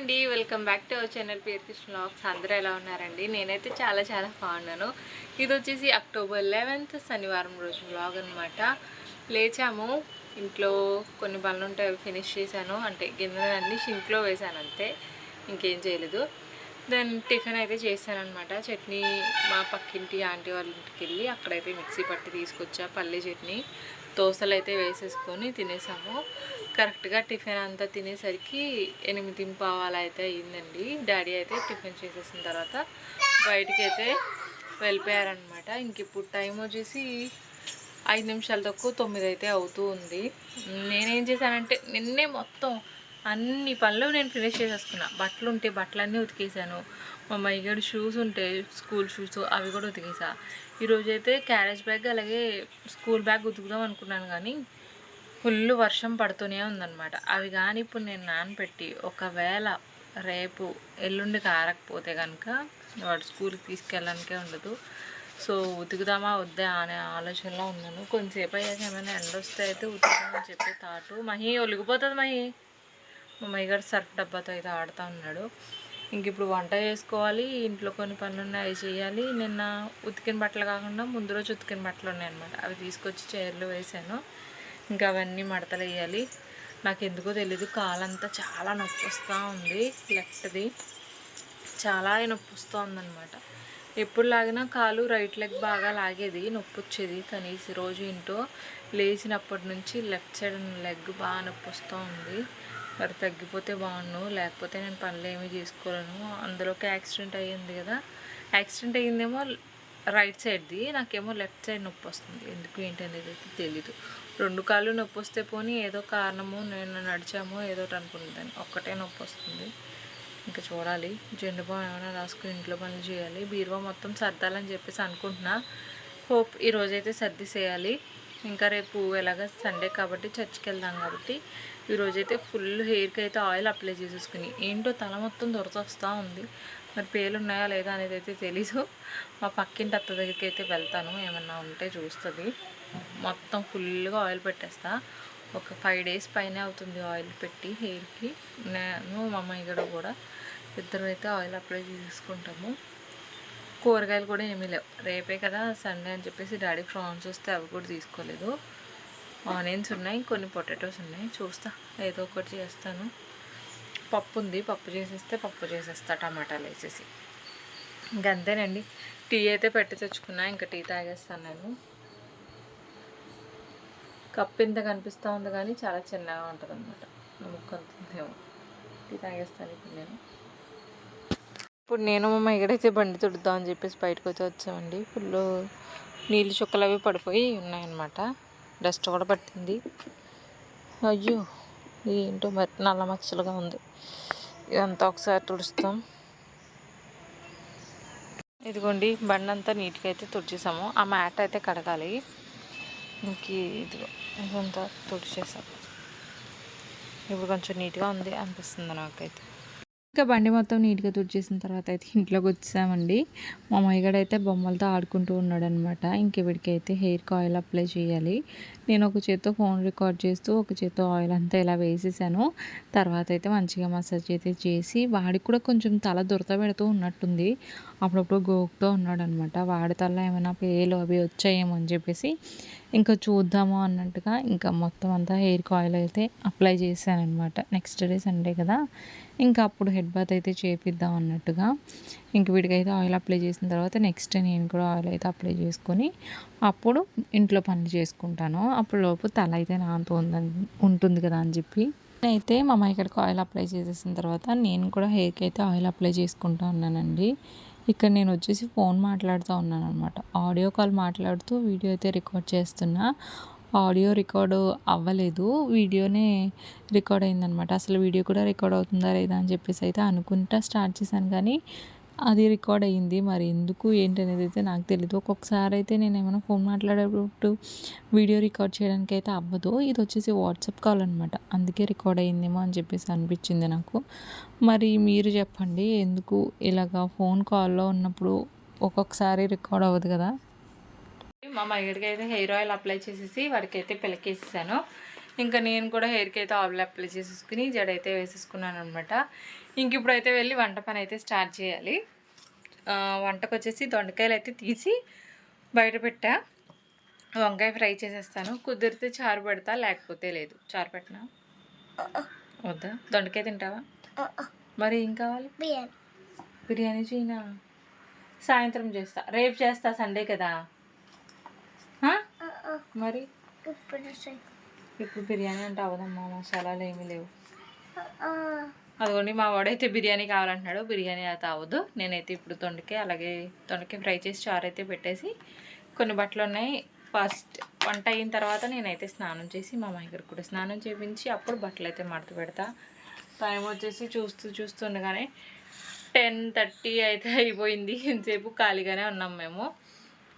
అండి welcome back to our channel పేరు Krishna vlogs. అందరూ ఎలా ఉన్నారండి? నేనైతే చాలా చాలా బాగున్నాను. ఇది వచ్చేసి అక్టోబర్ లెవెన్త్ శనివారం రోజు బ్లాగ్ అనమాట లేచాము. ఇంట్లో కొన్ని పనులు ఉంటాయి ఫినిష్ చేశాను. అంటే గిన్నెలన్నీ షింక్లో వేశాను అంతే. ఇంకేం చేయలేదు. దెన్ టిఫిన్ అయితే చేశాను అనమాట చట్నీ మా పక్కింటి ఆంటీ వాళ్ళ ఇంటికి వెళ్ళి అక్కడైతే మిక్సీ పట్టి తీసుకొచ్చా పల్లె చట్నీ. దోశలు అయితే వేసేసుకొని తినేసాము. కరెక్ట్గా టిఫిన్ అంతా తినేసరికి ఎనిమిది పావాలు అయితే అయిందండి డాడీ అయితే టిఫిన్ చేసేసిన తర్వాత బయటికి అయితే వెళ్ళిపోయారనమాట ఇంక ఇప్పుడు టైం వచ్చేసి ఐదు నిమిషాల తక్కువ తొమ్మిది అయితే అవుతూ ఉంది. నేనేం చేశానంటే నిన్నే మొత్తం అన్ని పనులు నేను ఫినిష్ చేసేసుకున్నా. బట్టలు ఉంటే బట్టలన్నీ ఉతికేసాను. మా మైగడు షూస్ ఉంటే స్కూల్ షూస్ అవి కూడా ఉతికేసా. ఈరోజు అయితే క్యారేజ్ బ్యాగ్ అలాగే స్కూల్ బ్యాగ్ ఉతుకుదాం అనుకున్నాను కానీ ఫుల్ వర్షం పడుతూనే ఉందన్నమాట. అవి కానీ ఇప్పుడు నేను నానపెట్టి ఒకవేళ రేపు ఎల్లుండి కారకపోతే కనుక వాడు స్కూల్కి తీసుకెళ్ళడానికే ఉండదు. సో ఉతుకుదామా వద్దా అనే ఆలోచనలో ఉన్నాను. కొంచెంసేపు అయ్యాక ఏమైనా ఎండ వస్తే అయితే ఉతుకుదామని చెప్పి తాటు. మహి ఒలిగిపోతుంది మహి. మా మైగారు సర్ఫ్ డబ్బాతో అయితే ఆడుతూ ఉన్నాడు. ఇంక ఇప్పుడు వంట చేసుకోవాలి ఇంట్లో కొన్ని పనులు ఉన్నాయి అవి చేయాలి. నిన్న ఉతికిన బట్టలు కాకుండా ముందు రోజు ఉతికిన బట్టలు ఉన్నాయి అనమాట అవి తీసుకొచ్చి చీరలు వేసాను. ఇంకా అవన్నీ మడతలు వేయాలి. నాకు ఎందుకో తెలీదు కాలంతా చాలా నొప్పి వస్తూ ఉంది లెఫ్ట్ది చాలా నొప్పి వస్తూ ఎప్పుడు లాగినా కాలు రైట్ లెగ్ బాగా లాగేది నొప్పి వచ్చేది. కానీ రోజు ఇంటో లేచినప్పటి నుంచి లెఫ్ట్ సైడ్ లెగ్ బాగా నొప్పి వస్తూ ఉంది. మరి తగ్గిపోతే బాగుండు లేకపోతే నేను పనులు ఏమీ చేసుకోలేను. అందులోకి యాక్సిడెంట్ అయ్యింది కదా యాక్సిడెంట్ అయ్యిందేమో రైట్ సైడ్ది నాకేమో లెఫ్ట్ సైడ్ నొప్పి వస్తుంది. ఎందుకు ఏంటి అనేది అయితే తెలీదు. రెండు కాళ్ళు నొప్పి వస్తే పోనీ ఏదో కారణము నేను నడిచామో ఏదో ఒకటి అనుకుంటాను. ఒక్కటే నొప్పి వస్తుంది. ఇంకా చూడాలి. జెండుబాం ఏమైనా రాసుకుని ఇంట్లో పనులు చేయాలి. బీరువా మొత్తం సర్దాలని చెప్పేసి అనుకుంటున్నా. హోప్ ఈరోజైతే సర్ది చేయాలి. ఇంకా రేపు ఎలాగ సండే కాబట్టి చర్చికి వెళ్దాం కాబట్టి ఈరోజైతే ఫుల్ హెయిర్కి అయితే ఆయిల్ అప్లై చేసేసుకుని. ఏంటో తల మొత్తం దొరకొస్తూ ఉంది. మరి పేర్లు ఉన్నాయా లేదా అనేది అయితే తెలీదు. మా పక్కింటి అత్త దగ్గరికి అయితే వెళ్తాను. ఏమన్నా ఉంటే చూస్తుంది. మొత్తం ఫుల్గా ఆయిల్ పెట్టేస్తా. ఒక ఫైవ్ డేస్ పైన అవుతుంది ఆయిల్ పెట్టి హెయిర్కి నేను మా అమ్మాయి కూడా కూడా ఇద్దరు అయితే ఆయిల్ అప్లై చేసుకుంటాము కూరగాయలు కూడా ఏమీ లేవు. రేపే కదా సండే అని చెప్పేసి డాడీ ప్రాన్స్ వస్తే అవి కూడా తీసుకోలేదు. ఆనియన్స్ ఉన్నాయి కొన్ని పొటాటోస్ ఉన్నాయి. చూస్తా ఏదో ఒకటి చేస్తాను. పప్పు ఉంది పప్పు చేసేస్తే పప్పు చేసేస్తా టమాటాలు వేసేసి. ఇంకంతేనండి టీ అయితే పెట్టి తెచ్చుకున్నా ఇంకా టీ తాగేస్తాను నేను. కప్పు ఇంత కనిపిస్తూ ఉంది కానీ చాలా చిన్నగా ఉంటుంది అనమాట ముక్కు అంతుందేమో టీ తాగేస్తాను ఇప్పుడు నేను. ఇప్పుడు నేను మా ఎక్కడైతే బండి తుడుద్దాం అని చెప్పేసి బయటకు వచ్చి వచ్చామండి. ఫుల్ నీళ్ళు చుక్కలు అవి పడిపోయి ఉన్నాయన్నమాట. డస్ట్ కూడా పట్టింది. అయ్యో ఏంటో మరి నల్ల మచ్చలుగా ఉంది. ఇదంతా ఒకసారి తుడుస్తాం. ఇదిగోండి బండి అంతా నీట్గా అయితే తుడిచేసాము. ఆ మ్యాట్ అయితే కడగాలి. ఇంక ఇదిగో ఇదంతా తుడిచేసాం. ఇప్పుడు కొంచెం నీట్గా ఉంది అనిపిస్తుంది నాకైతే. ఇంకా బండి మొత్తం నీట్గా తుడిచేసిన తర్వాత అయితే ఇంట్లోకి వచ్చామండి. మా అమ్మయ్యగాడు అయితే బొమ్మలతో ఆడుకుంటూ ఉన్నాడు అనమాట ఇంక వీడికైతే ఆయిల్ అప్లై చేయాలి. నేను ఒక చేత్తో ఫోన్ రికార్డ్ చేస్తూ ఒక చేత్తో ఆయిల్ అంతా ఇలా వేసేసాను. తర్వాత అయితే మంచిగా మసాజ్ అయితే చేసి వాడికి కూడా కొంచెం తల దురత పెడుతూ ఉన్నట్టుంది. అప్పుడప్పుడు గోకుతూ ఉన్నాడు అనమాట వాడి తల ఏమైనా పేలు అవి వచ్చాయేమో అని చెప్పేసి ఇంకా చూద్దాము అన్నట్టుగా ఇంకా మొత్తం అంతా హెయిర్కి ఆయిల్ అయితే అప్లై చేశాను అనమాట నెక్స్ట్ డే సండే కదా. ఇంకా అప్పుడు హెడ్ బాత్ అయితే చేపిద్దాం అన్నట్టుగా. ఇంక వీడికైతే ఆయిల్ అప్లై చేసిన తర్వాత నెక్స్ట్ నేను కూడా ఆయిల్ అయితే అప్లై చేసుకొని అప్పుడు ఇంట్లో పనులు చేసుకుంటాను. అప్పుడు లోపు తల అయితే నాంతోందని ఉంటుంది కదా అని చెప్పి. అయితే మా అమ్మాయి ఇక్కడికి ఆయిల్ అప్లై చేసేసిన తర్వాత నేను కూడా హెయిర్కి అయితే ఆయిల్ అప్లై చేసుకుంటా ఉన్నానండి ఇక్కడ నేను వచ్చేసి ఫోన్ మాట్లాడుతూ ఉన్నాను అనమాట ఆడియో కాల్ మాట్లాడుతూ వీడియో అయితే రికార్డ్ చేస్తున్నా. ఆడియో రికార్డు అవ్వలేదు. వీడియోనే రికార్డ్ అయిందనమాట అసలు వీడియో కూడా రికార్డ్ అవుతుందా లేదా అని చెప్పేసి అయితే అనుకుంటా స్టార్ట్ చేశాను కానీ అది రికార్డ్ అయ్యింది. మరి ఎందుకు ఏంటి అనేది అయితే నాకు తెలియదు ఒక్కొక్కసారి అయితే నేను ఏమైనా ఫోన్ మాట్లాడేటప్పుడు వీడియో రికార్డ్ చేయడానికి అయితే అవ్వదు. ఇది వచ్చేసి వాట్సాప్ కాల్ అనమాట అందుకే రికార్డ్ అయ్యిందేమో అని చెప్పేసి అనిపించింది నాకు. మరి మీరు చెప్పండి ఎందుకు ఇలాగా ఫోన్ కాల్లో ఉన్నప్పుడు ఒక్కొక్కసారి రికార్డ్ అవ్వదు కదా? మా మగడికి అయితే హెయిర్ ఆయిల్ అప్లై చేసేసి వాడికి అయితే పిల్లకేసేసాను ఇంకా నేను కూడా హెయిర్కి అయితే ఆయిల్ అప్లై చేసేసుకుని జడ అయితే వేసేసుకున్నాను అనమాట ఇంక ఇప్పుడైతే వెళ్ళి వంట పని అయితే స్టార్ట్ చేయాలి. వంటకు వచ్చేసి దొండకాయలు అయితే తీసి బయట పెట్టా. వంకాయ ఫ్రై చేసేస్తాను. కుదిరితే చారు పెడతా లేకపోతే లేదు. చారు పెట్టినా? వద్దా? దొండకాయ తింటావా? మరి ఏం కావాలి? బిర్యానీ. బిర్యానీ చేయనా? సాయంత్రం చేస్తా. రేపు చేస్తా సండే కదా? మరి? ఇప్పుడు బిర్యానీ అంటే అవదమ్మా మసాలాలు ఏమీ లేవు. అదిగోండి మా వాడైతే బిర్యానీ కావాలంటున్నాడు. బిర్యానీ అయితే అవ్వదు నేనైతే ఇప్పుడు దొండకాయ అలాగే దొండకాయ ఫ్రై చేసి చారు అయితే పెట్టేసి కొన్ని బట్టలు ఉన్నాయి. ఫస్ట్ వంట అయిన తర్వాత నేనైతే స్నానం చేసి మా మామయ్య కూడా స్నానం చేయించి అప్పుడు బట్టలు అయితే మడత పెడతా. టైం వచ్చేసి చూస్తూ చూస్తుండగానే టెన్ థర్టీ అయితే అయిపోయింది. ఇంతసేపు ఖాళీగానే ఉన్నాం మేము.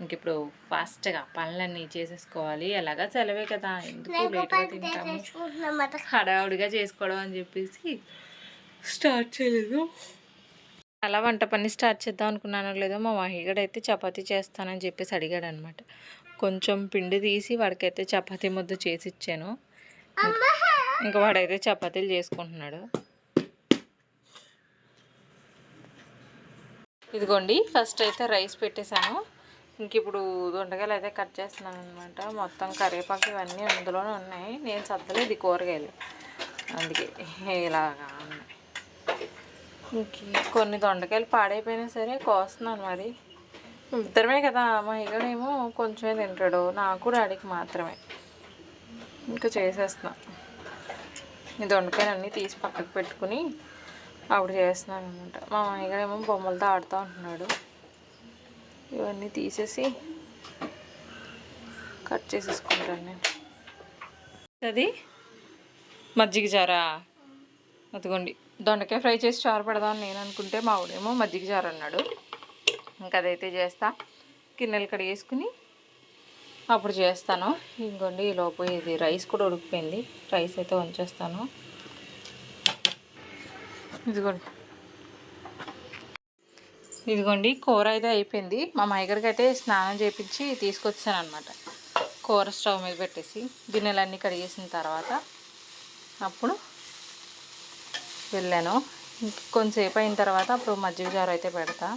ఇంక ఇప్పుడు ఫాస్ట్గా పనులన్నీ చేసేసుకోవాలి. ఎలాగా సెలవే కదా. ఎందుకు లేట్గా తింటాము? హడావుడిగా చేసుకోవడం అని చెప్పేసి స్టార్ట్ చేయలేదు. అలా వంట పని స్టార్ట్ చేద్దాం అనుకున్నానో లేదో మా మహిగడు చపాతీ చేస్తానని చెప్పేసి అడిగాడు అనమాట కొంచెం పిండి తీసి వాడికైతే చపాతీ ముద్ద చేసి ఇచ్చాను. ఇంకా వాడైతే చపాతీలు చేసుకుంటున్నాడు. ఇదిగోండి ఫస్ట్ అయితే రైస్ పెట్టేశాను. ఇంక ఇప్పుడు దొండకాయలు అయితే కట్ చేస్తున్నాను అనమాట మొత్తం కరివేపాకు ఇవన్నీ అందులోనే ఉన్నాయి. నేను సర్దలేదు కూరగాయలు. అందుకే ఇలాగా ఉన్నాయి. కొన్ని దొండకాయలు పాడైపోయినా సరే కోస్తున్నాను మరి. ఇద్దరమే కదా మా ఇక్కడేమో కొంచెమే తింటాడు నాకు డాడీకి మాత్రమే. ఇంకా చేసేస్తున్నా. ఈ దొండకాయలు అన్నీ తీసి పక్కకు పెట్టుకుని అప్పుడు చేస్తున్నాను అనమాట మా మామయ్యగారేమో బొమ్మలతో ఆడుతూ ఉంటున్నాడు. ఇవన్నీ తీసేసి కట్ చేసేసుకుంటాను నేను. అది మజ్జిగ జారా అదిగోండి. దొండకాయ ఫ్రై చేసి చారు పెడదామని నేను అనుకుంటే మా ఊడేమో మజ్జిగ చారు అన్నాడు. ఇంకా అదైతే చేస్తా. గిన్నెలు కడిగేసుకుని అప్పుడు చేస్తాను. ఇంకోండి ఈ లోపు ఇది రైస్ కూడా ఉడికిపోయింది. రైస్ అయితే వంచేస్తాను. ఇదిగోండి. ఇదిగోండి కూర అయితే అయిపోయింది. మా మాయగారికి అయితే స్నానం చేయించి తీసుకొచ్చాను అనమాట కూర స్టవ్ మీద పెట్టేసి గిన్నెలన్నీ కడిగేసిన తర్వాత అప్పుడు వెళ్ళాను. కొంచెంసేపు కొంతసేపు అయిన తర్వాత అప్పుడు మజ్జిగ జారు అయితే పెడతా.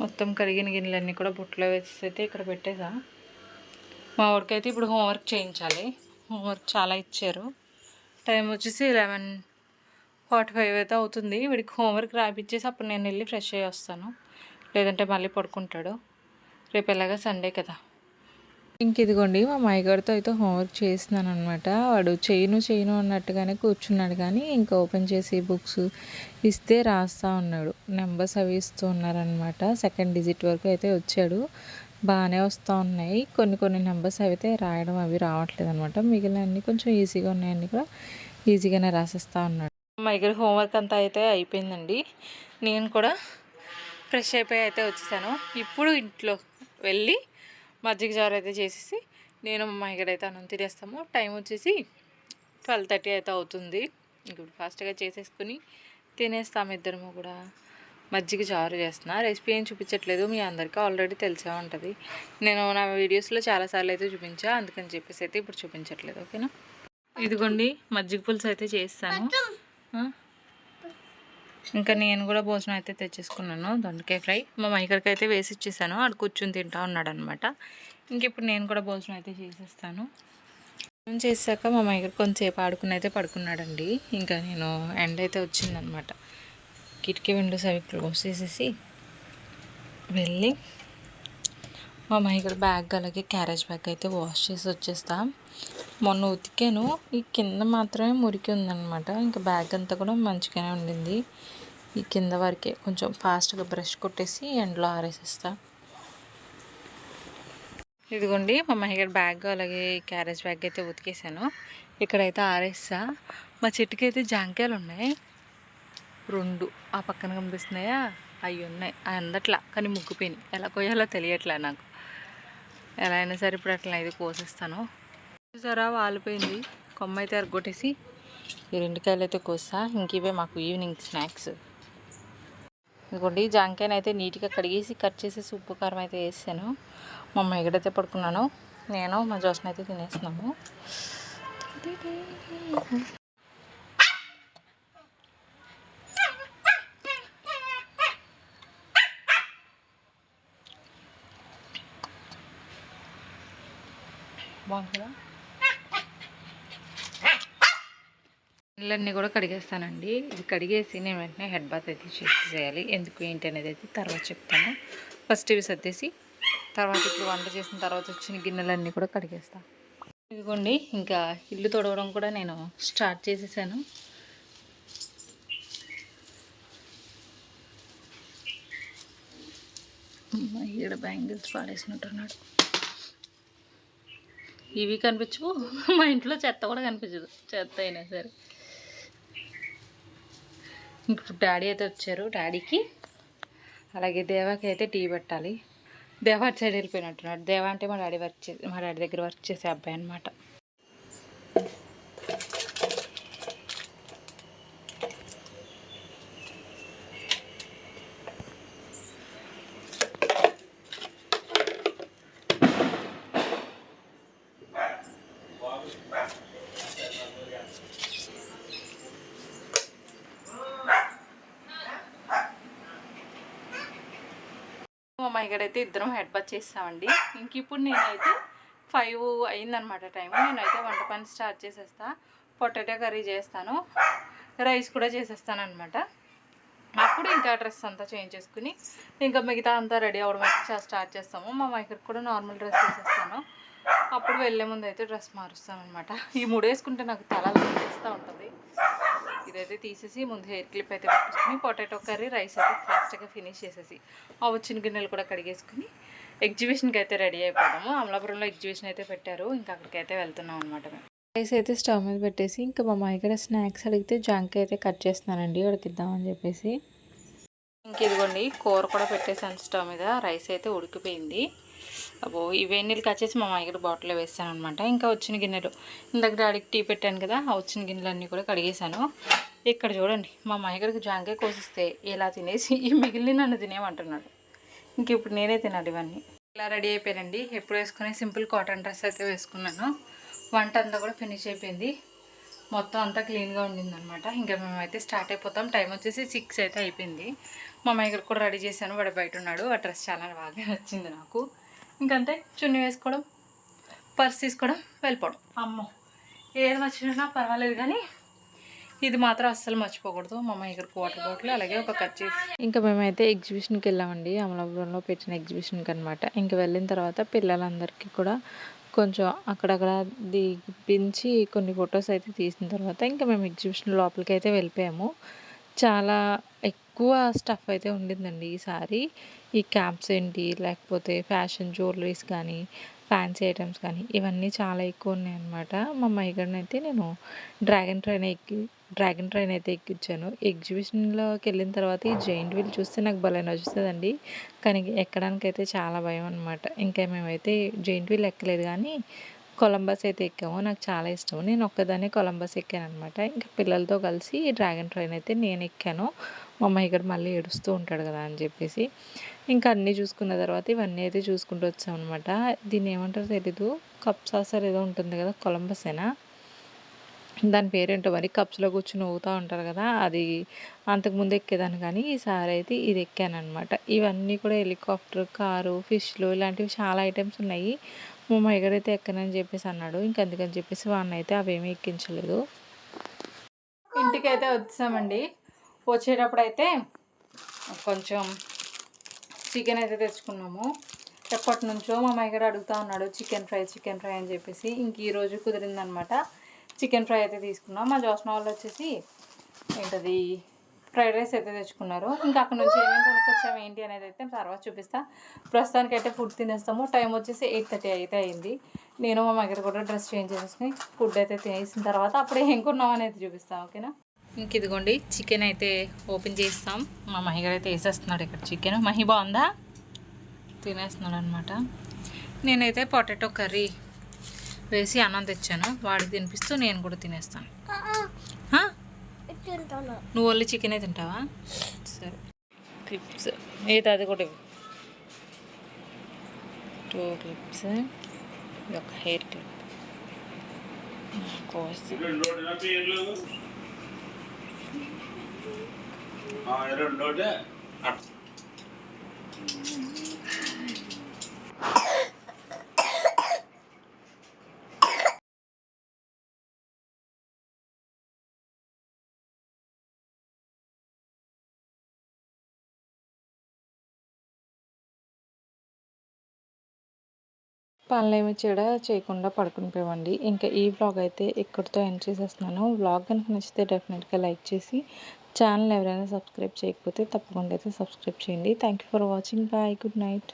మొత్తం కడిగిన గిన్నెలన్నీ కూడా బుట్టలో వేసి అయితే ఇక్కడ పెట్టేసా. మా వాడికైతే ఇప్పుడు హోంవర్క్ చేయించాలి. హోంవర్క్ చాలా ఇచ్చారు. టైం వచ్చేసి లెవెన్ ఫార్టీ ఫైవ్ అయితే అవుతుంది. వీడికి హోంవర్క్ రాపిచ్చేసి అప్పుడు నేను వెళ్ళి ఫ్రెష్ అయ్యి వస్తాను. లేదంటే మళ్ళీ పడుకుంటాడు. రేపు ఎలాగా సండే కదా. ఇంక ఇదిగోండి మా మాయగారితో అయితే హోంవర్క్ చేస్తున్నాను అనమాట వాడు చేయను చేయను అన్నట్టుగానే కూర్చున్నాడు కానీ ఇంకా ఓపెన్ చేసి బుక్స్ ఇస్తే రాస్తా ఉన్నాడు. నెంబర్స్ అవి ఇస్తూ ఉన్నారనమాట సెకండ్ డిజిట్ వరకు అయితే వచ్చాడు. బాగానే వస్తూ ఉన్నాయి. కొన్ని కొన్ని నెంబర్స్ అయితే రాయడం అవి రావట్లేదు అనమాట మిగిలిన అన్ని కొంచెం ఈజీగా ఉన్నాయన్నీ కూడా ఈజీగానే రాసేస్తూ ఉన్నాడు. మా దగ్గర హోంవర్క్ అంతా అయితే అయిపోయిందండి. నేను కూడా ఫ్రెష్ అయిపోయి అయితే వచ్చేసాను. ఇప్పుడు ఇంట్లో వెళ్ళి మజ్జిగ జారు అయితే చేసేసి నేను మా ఇక్కడ అయితే అన్నం తినేస్తాము. టైం వచ్చేసి ట్వెల్వ్ థర్టీ అయితే అవుతుంది. ఇప్పుడు ఫాస్ట్గా చేసేసుకుని తినేస్తాము ఇద్దరము కూడా. మజ్జిగ చారు చేస్తున్నా. రెసిపీ ఏం చూపించట్లేదు. మీ అందరికీ ఆల్రెడీ తెలిసే ఉంటుంది. నేను నా వీడియోస్లో చాలాసార్లు అయితే చూపించా. అందుకని చెప్పేసి అయితే ఇప్పుడు చూపించట్లేదు. ఓకేనా? ఇదిగోండి మజ్జిగ పులుసు అయితే చేస్తాను? ఇంకా నేను కూడా భోజనం అయితే తెచ్చేసుకున్నాను దొండకాయ ఫ్రై. మా మైకర్కి అయితే వేసి ఇచ్చేసాను ఆడు కూర్చుని తింటా ఉన్నాడు అనమాట ఇంక ఇప్పుడు నేను కూడా భోజనం అయితే చేసేస్తాను. భోజనం చేశాక మా మైకర్ కొంతసేపు ఆడుకుని అయితే పడుకున్నాడండి. ఇంకా నేను ఎండ అయితే వచ్చిందనమాట. కిటికీ విండోస్ అవి క్లోజ్ చేసేసి వెళ్ళి మా మైకర్ బ్యాగ్ అలాగే క్యారేజ్ బ్యాగ్ అయితే వాష్ చేసి వచ్చేస్తాం. మొన్న ఉతికాను. ఈ కింద మాత్రమే మురికి ఉందన్నమాట. ఇంకా బ్యాగ్ అంతా కూడా మంచిగానే ఉండింది. ఈ కింద వరకే కొంచెం ఫాస్ట్గా బ్రష్ కొట్టేసి ఎండలో ఆరేసేస్తా. ఇదిగోండి మా మహిళ బ్యాగ్ అలాగే క్యారేజ్ బ్యాగ్ అయితే ఉతికేసాను. ఇక్కడైతే ఆరేస్తా. మా చెట్టుకి అయితే జాంకాయలు ఉన్నాయి. రెండు ఆ పక్కన కనిపిస్తున్నాయా? అవి ఉన్నాయి. అవి అందట్లా కానీ ముగ్గిపోయినాయి. ఎలా కొయ్యాలో తెలియట్లే నాకు. ఎలా అయినా సరే ఇప్పుడు అట్లా ఇది కోసేస్తాను. చూసారా? వాలిపోయింది. కొమ్మ అయితే అరగొట్టేసి ఈ రెండు కాయలు అయితే కోస్తా. ఇంక ఇవే మాకు ఈవినింగ్ స్నాక్స్. ఇదిగోండి జాంకాయని అయితే నీట్గా కడిగేసి కట్ చేసేసి ఉప్పు కారం అయితే వేసాను. మా అమ్మ ఎక్కడైతే పడుకున్నాను. నేను మా జోస్న అయితే తినేస్తున్నాము బాగుంటుందా గిన్నెలన్నీ కూడా కడిగేస్తానండి. ఇది కడిగేసి నేను వెంటనే హెడ్ బాత్ అయితే చేసేయాలి. ఎందుకు ఏంటి అనేది అయితే తర్వాత చెప్తాను. ఫస్ట్ ఇవి సర్దేసి తర్వాత ఇప్పుడు వంట చేసిన తర్వాత వచ్చిన గిన్నెలన్నీ కూడా కడిగేస్తాను ఇదిగోండి ఇంకా ఇల్లు తొడవడం కూడా నేను స్టార్ట్ చేసేసాను. ఈడ బ్యాంగిల్స్ పాడేసినట్టున్నాడు. ఇవి కనిపించవు. మా ఇంట్లో చెత్త కూడా కనిపించదు. చెత్త అయినా సరే. ఇప్పుడు డాడీ అయితే వచ్చారు. డాడీకి అలాగే దేవాకి అయితే టీ పెట్టాలి. దేవా అటు సైడ్ వెళ్ళిపోయినట్టున్నాడు. దేవా అంటే మా డాడీ వర్క్ చేసి మా డాడీ దగ్గర వర్క్ చేసే అబ్బాయి అనమాట మా అమ్మాయి అయితే ఇద్దరం హెడ్ బత్ చేస్తామండి. ఇంక ఇప్పుడు నేనైతే ఫైవ్ అయిందనమాట టైం నేనైతే వంట పని స్టార్ట్ చేసేస్తా. పొటాటో కర్రీ చేస్తాను. రైస్ కూడా చేసేస్తాను అనమాట అప్పుడు ఇంకా డ్రెస్ అంతా చేంజ్ చేసుకుని ఇంకా మిగతా అంతా రెడీ అవ్వడం అయితే స్టార్ట్ చేస్తాము. మా మైకర్ కూడా నార్మల్ డ్రెస్ వేసేస్తాను అప్పుడు వెళ్ళే ముందు అయితే డ్రెస్ మారుస్తాను అనమాట ఈ మూడు వేసుకుంటే నాకు తల చేస్తూ ఉంటుంది. ఇదైతే తీసేసి ముందు హెయిర్ క్లిప్ అయితే పెట్టేసుకుని పొటాటో కర్రీ రైస్ అయితే ఫాస్ట్గా ఫినిష్ చేసేసి ఆ వచ్చిన గిన్నెలు కూడా కడిగేసుకుని ఎగ్జిబిషన్కి అయితే రెడీ అయిపోతాము అమలాపురంలో ఎగ్జిబిషన్ అయితే పెట్టారు. ఇంకా అక్కడికి అయితే వెళ్తున్నాం అనమాట మేము. రైస్ అయితే స్టవ్ మీద పెట్టేసి ఇంకా మా అమ్మాయి కూడా స్నాక్స్ అడిగితే జంక్ అయితే కట్ చేస్తున్నానండి ఉడికిద్దామని చెప్పేసి. ఇంక ఇదిగోండి కూర కూడా పెట్టేసాను స్టవ్ మీద రైస్ అయితే ఉడికిపోయింది. అబ్బో ఈ వేడి నీళ్ళు కచ్చేసి మా అమ్మాయికి బాటిల్లో వేసాను అనమాట ఇంకా వచ్చిన గిన్నెలు. ఇందాక డాడీకి టీ పెట్టాను కదా ఆ వచ్చిన గిన్నెలు అన్నీ కూడా కడిగేశాను. ఇక్కడ చూడండి మా అమ్మాయికి జాంకాయ కోసిస్తే ఇలా తినేసి ఈ మిగిలిన నన్ను తినేమంటున్నాడు ఇంక ఇప్పుడు నేనే తినాలి ఇవన్నీ. ఇలా రెడీ అయిపోయానండి. ఎప్పుడు వేసుకుని సింపుల్ కాటన్ డ్రెస్ అయితే వేసుకున్నాను. వంట అంతా కూడా ఫినిష్ అయిపోయింది. మొత్తం అంతా క్లీన్గా ఉండిందనమాట. ఇంకా మేమైతే స్టార్ట్ అయిపోతాం. టైం వచ్చేసి సిక్స్ అయితే అయిపోయింది. మా అమ్మాయి కూడా రెడీ చేశాను. వాడు బయట ఉన్నాడు. ఆ డ్రెస్ చాలా బాగా నచ్చింది నాకు. ఇంకంతే. చున్నీ వేసుకోవడం పర్స్ తీసుకోవడం వెళ్ళిపోవడం. అమ్మో ఏది మర్చిపోయినా పర్వాలేదు కానీ ఇది మాత్రం అస్సలు మర్చిపోకూడదు. మా ఇక్కడ వాటర్ బాటిల్ అలాగే ఒక కచ్చి ఇంకా మేమైతే ఎగ్జిబిషన్కి వెళ్ళామండి. అమలాపురంలో పెట్టిన ఎగ్జిబిషన్కి అనమాట ఇంకా వెళ్ళిన తర్వాత పిల్లలందరికీ కూడా కొంచెం అక్కడక్కడ దిపించి కొన్ని ఫొటోస్ అయితే తీసిన తర్వాత ఇంకా మేము ఎగ్జిబిషన్ లోపలికి అయితే వెళ్ళిపోయాము. చాలా ఎక్కువ స్టఫ్ అయితే ఉండిందండి ఈసారి. ఈ క్యాప్స్ ఏంటి లేకపోతే ఫ్యాషన్ జ్యువెలరీస్ కానీ ఫ్యాన్సీ ఐటమ్స్ కానీ ఇవన్నీ చాలా ఎక్కువ ఉన్నాయి అనమాట మా అమ్మాయిగడిని అయితే నేను డ్రాగన్ ట్రైన్ ఎక్కి డ్రాగన్ ట్రైన్ అయితే ఎక్కించాను ఎగ్జిబిషన్లోకి వెళ్ళిన తర్వాత ఈ జైంట్ వీల్ చూస్తే నాకు భలే నచ్చుతుందండి. కానీ ఎక్కడానికైతే చాలా భయం అనమాట ఇంకా మేమైతే జైంట్ వీల్ ఎక్కలేదు కానీ కొలంబస్ అయితే ఎక్కాము. నాకు చాలా ఇష్టం. నేను ఒక్కదాన్ని కొలంబస్ ఎక్కాను అనమాట ఇంకా పిల్లలతో కలిసి డ్రాగన్ ట్రైన్ అయితే నేను ఎక్కాను. మా అమ్మాయి ఇక్కడ మళ్ళీ ఏడుస్తూ ఉంటాడు కదా అని చెప్పేసి. ఇంకా అన్నీ చూసుకున్న తర్వాత ఇవన్నీ అయితే చూసుకుంటూ వచ్చామన్నమాట దీన్ని ఏమంటారో తెలీదు. కప్ సాసర్ ఏదో ఉంటుంది కదా కొలంబసేనా దాని పేరేంటో మరి కప్స్లో కూర్చుని ఊగుతూ ఉంటారు కదా అది అంతకుముందు ఎక్కేదాన్ని కానీ ఈసారి అయితే ఇది ఎక్కాను అనమాట ఇవన్నీ కూడా హెలికాప్టర్ కారు ఫిష్లు ఇలాంటివి చాలా ఐటమ్స్ ఉన్నాయి. మా అమ్మాయి ఎక్కనని చెప్పేసి అన్నాడు. ఇంక అందుకని చెప్పేసి వాడిని అయితే అవేమీ ఎక్కించలేదు. ఇంటికి అయితే వచ్చామండి. వచ్చేటప్పుడు అయితే కొంచెం చికెన్ అయితే తెచ్చుకున్నాము. ఎప్పటి నుంచో మా అమ్మాయి గారు అడుగుతా ఉన్నాడు చికెన్ ఫ్రై చికెన్ ఫ్రై అని చెప్పేసి. ఇంక ఈరోజు కుదిరిందనమాట. చికెన్ ఫ్రై అయితే తీసుకున్నాం. మా జోస్న వాళ్ళు వచ్చేసి ఏంటది ఫ్రైడ్ రైస్ అయితే తెచ్చుకున్నారు. ఇంకా అక్కడ నుంచి ఏమేమి కొనుక్కొచ్చాము ఏంటి అనేది అయితే తర్వాత చూపిస్తా. ప్రస్తుతానికి అయితే ఫుడ్ తినేస్తాము. టైం వచ్చేసి ఎయిట్ థర్టీ అయితే అయింది. నేను మా దగ్గర కూడా డ్రెస్ చేంజ్ చేసుకుని ఫుడ్ అయితే తినేసిన తర్వాత అప్పుడే ఏం కొన్నాం అనేది చూపిస్తాం ఓకేనా? ఇంక ఇదిగోండి చికెన్ అయితే ఓపెన్ చేస్తాం. మా మహి గారు అయితే వేసేస్తున్నాడు ఇక్కడ చికెన్ మహి బాగుందా? తినేస్తున్నాడు అనమాట నేనైతే పొటాటో కర్రీ వేసి అన్నం తెచ్చాను. వాడికి తినిపిస్తూ నేను కూడా తినేస్తాను? నువ్వు ఓన్లీ చికెనే తింటావా? సరే. క్లిప్స్. ఏది అది కూడా. Two clips. ఇది ఒక హెయిర్ క్లిప్. కోసం రెండోటి పనులు చెడ చేయకుండా పడుకుని పోవండి ఇంకా ఈ వ్లాగ్ అయితే ఇక్కడితో ఎండ్ చేసేస్తున్నాను. వ్లాగ్ కనుక నచ్చితే డెఫినెట్గా లైక్ చేసి ఛానల్ ఎవరైనా సబ్స్క్రైబ్ చేయకపోతే తప్పకుండా అయితే సబ్స్క్రైబ్ చేయండి. Thank you for watching bye good night